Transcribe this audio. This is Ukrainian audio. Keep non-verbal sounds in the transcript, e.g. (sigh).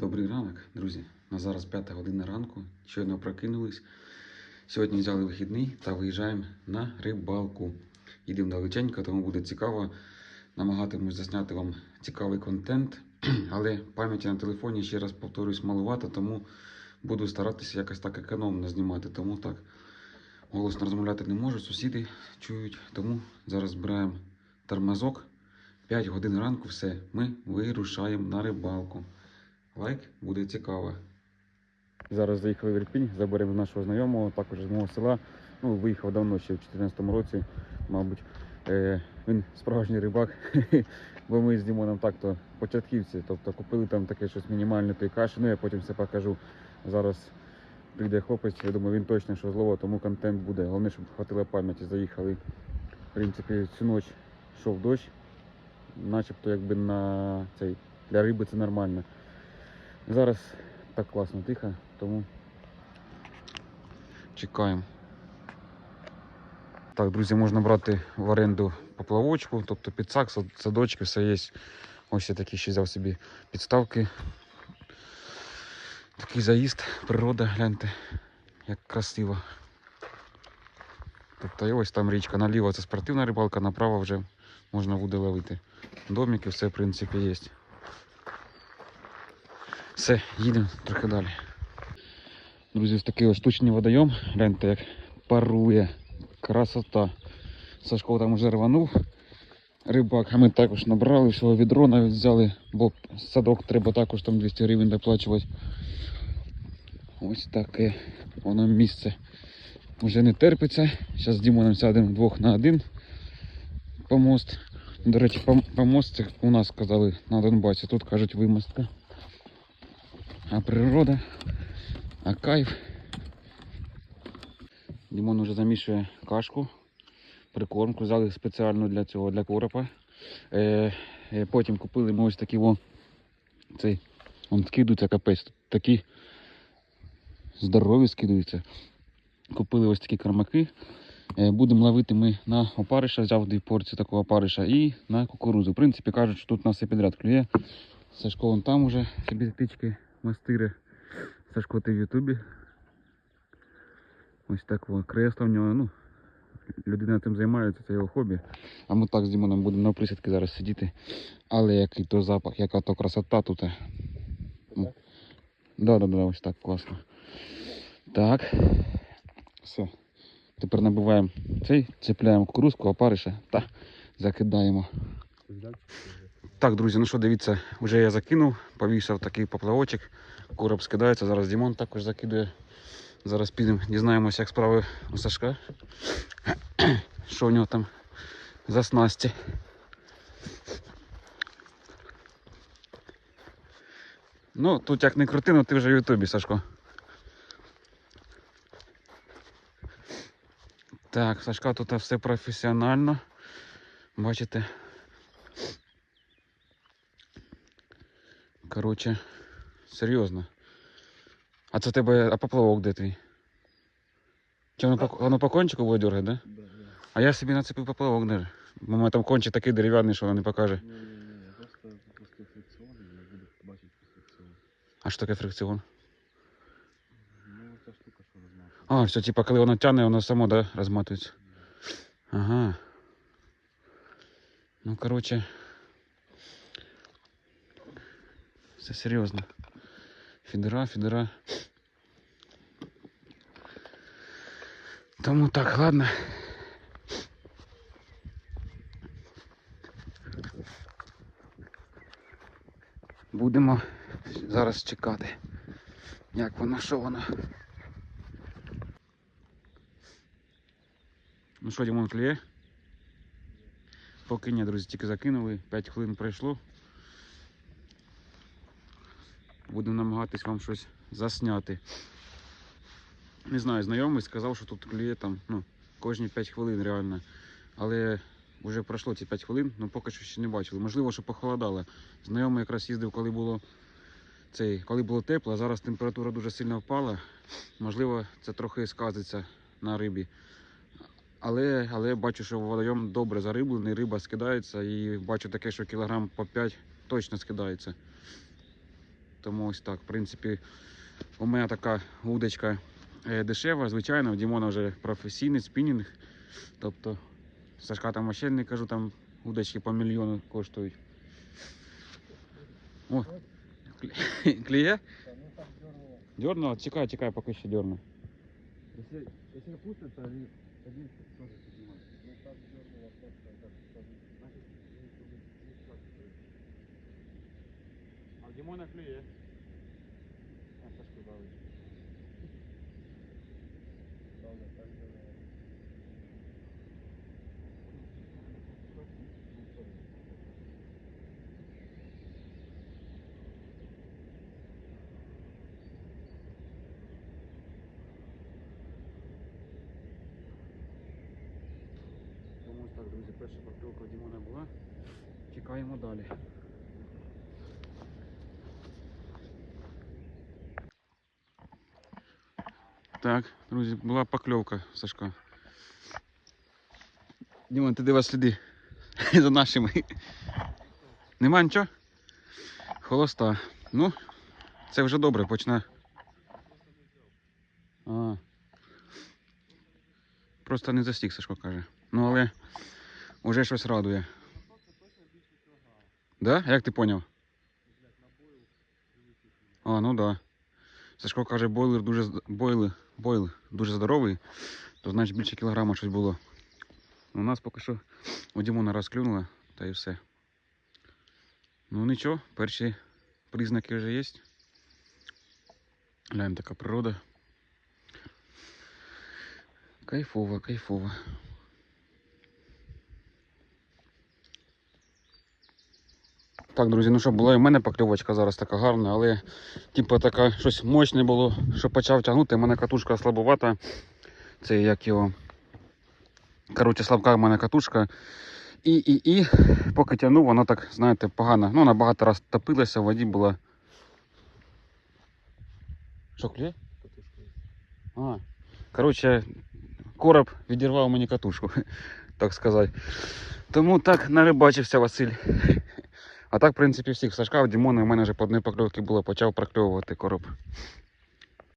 Добрий ранок, друзі. На зараз 5 година ранку. Щойно прокинулись. Сьогодні взяли вихідний та виїжджаємо на рибалку. Їдемо далеченько, тому буде цікаво. Намагатимусь засняти вам цікавий контент. (clears throat) Але пам'яті на телефоні, ще раз повторюсь, малувато, тому буду старатися якось так економно знімати. Тому так голосно розмовляти не можу, сусіди чують. Тому зараз збираємо тормозок. 5 годин ранку все. Ми вирушаємо на рибалку. Лайк буде цікаво. Зараз заїхали в Ірпінь, заберемо нашого знайомого, також з мого села. Ну, виїхав давно ще в 2014 році, мабуть. Е, він справжній рибак, (laughs) бо ми з Дімоном так-то початківці. Тобто купили там таке щось мінімальне тої каші, ну я потім все покажу. Зараз прийде хлопець, я думаю, він точно що злово, тому контент буде. Головне, щоб хватило пам'яті. Заїхали. В принципі, всю ніч йшов дощ, начебто якби на цей для риби це нормально. Зараз так класно тихо, тому чекаємо. Так, друзі, можна брати в оренду поплавочку, тобто підсак, сад- садочки, все є. Ось я такий ще взяв собі підставки. Такий заїзд, природа, гляньте, як красиво. Тобто і ось там річка. Наліво це спортивна рибалка, направо вже можна буде ловити. Домики, все в принципі є. Все, їдемо трохи далі. Друзі, ось такий штучний водойом. Гляньте, як парує. Красота. Сашко там вже рванув. Рибак, а ми також набрали всього відро, навіть взяли, бо садок треба також там 200 гривень доплачувати. Ось таке воно місце. Вже не терпиться. Зараз з Дімоном сядемо двох на один помост. До речі, пом- помост у нас сказали на Донбасі. Тут кажуть вимостка. А природа, а кайф. Дімон уже замішує кашку, прикормку, взяли спеціально для цього, для коропа. Е, е, потім купили ми ось такі во, цей, он скидується капець, такі здорові скидуються. Купили ось такі кармаки. Е, Будемо ловити ми на опариша, взяв дві порції такого опариша і на кукурузу. В принципі, кажуть, що тут у нас все підряд клює. Сашко вон там уже собі птички мастири. Сашко ти в Ютубі. Ось так кресло в нього. Ну, людина цим займається, це його хобі. А ми так з Дімоном будемо на присідки зараз сидіти. Але який то запах, яка то красота тут. Ну, Да, да, да, ось так класно. Так. Все. Тепер набиваємо цей, цепляємо кукурузку, опариша та закидаємо. Так, друзі, ну що, дивіться, вже я закинув, повісив такий поплавочок, короб скидається, зараз Дімон також закидує. Зараз підемо, дізнаємося, як справи у Сашка. (coughs) Що у нього там за снасті. Ну, тут як не крути, ну ти вже в Ютубі, Сашко. Так, Сашка тут все професіонально. Бачите. Короче, серйозно. А це тебе, а поплавок де твій? Чи воно по, воно по кончику буде дергати, да? Да, да. А я собі нацепив поплавок даже. У мене там кончик такий дерев'яний, що воно не покаже. Не, не, не, просто просто фрикціон, я буду бачити фрикціон. А що таке фрикціон? Ну, ця штука, що розмахує. А, все, типа, коли воно тягне, воно само, да, розматується. Ага. Ну, короче. Все серйозно. Фідера, фідера. Тому так, ладно. Будемо зараз чекати. Як воно, що воно. Ну що, Дімон клює? Поки ні, друзі, тільки закинули, 5 хвилин пройшло. Будемо намагатись вам щось засняти. Не знаю, знайомий сказав, що тут клює там, ну, кожні 5 хвилин реально. Але вже пройшло ці 5 хвилин, ну поки що ще не бачили. Можливо, що похолодало. Знайомий якраз їздив, коли було цей, коли було тепло, а зараз температура дуже сильно впала. Можливо, це трохи сказиться на рибі. Але, але бачу, що водойом добре зариблений, риба скидається і бачу таке, що кілограм по 5 точно скидається. Тому ось так. В принципі, у мене така удочка е, дешева, звичайно, у Дімона вже професійний спінінг. Тобто, Сашка там ще не кажу, там удочки по мільйону коштують. О, клі- кліє? (laughs) Да, ну так дернуло. Дернуло? Чекай, чекай, поки ще дерну. Если, если опустят, то один, один Дімона клює. А Сашку давит. Ладно, так дернуло. Тому ось так, друзі, перша покльовка у Дімона була. Чекаємо далі. Так, друзі, була покльовка Сашка. Дімон, ти дивись сліди (laughs) за нашими. Нема нічого? Холоста. Ну, це вже добре, почне. А. Просто не застіг, Сашко каже. Ну, але вже щось радує. Да? Як ти поняв? А, ну да. Сашко каже, бойлер дуже бойли, бойл дуже здоровий, то значить більше кілограма щось було. У нас поки що у Дімона розклюнуло, та і все. Ну нічого, перші признаки вже є. Глянь, така природа. Кайфово, кайфово. Так, друзі, ну що, була і в мене покльовочка зараз така гарна, але типу така щось мощне було, що почав тягнути. У мене катушка слабовата. Це як його. Коротше, слабка в мене катушка. І, і, і, поки тягнув, воно так, знаєте, погано. Ну, набагато раз топилася, в воді була. Що, клює? А, коротше, короб відірвав мені катушку, (laughs) так сказати. Тому так нарибачився Василь. А так, в принципі, всіх Сашка, Дімона, у мене вже по одній покльовці було, почав прокльовувати короб.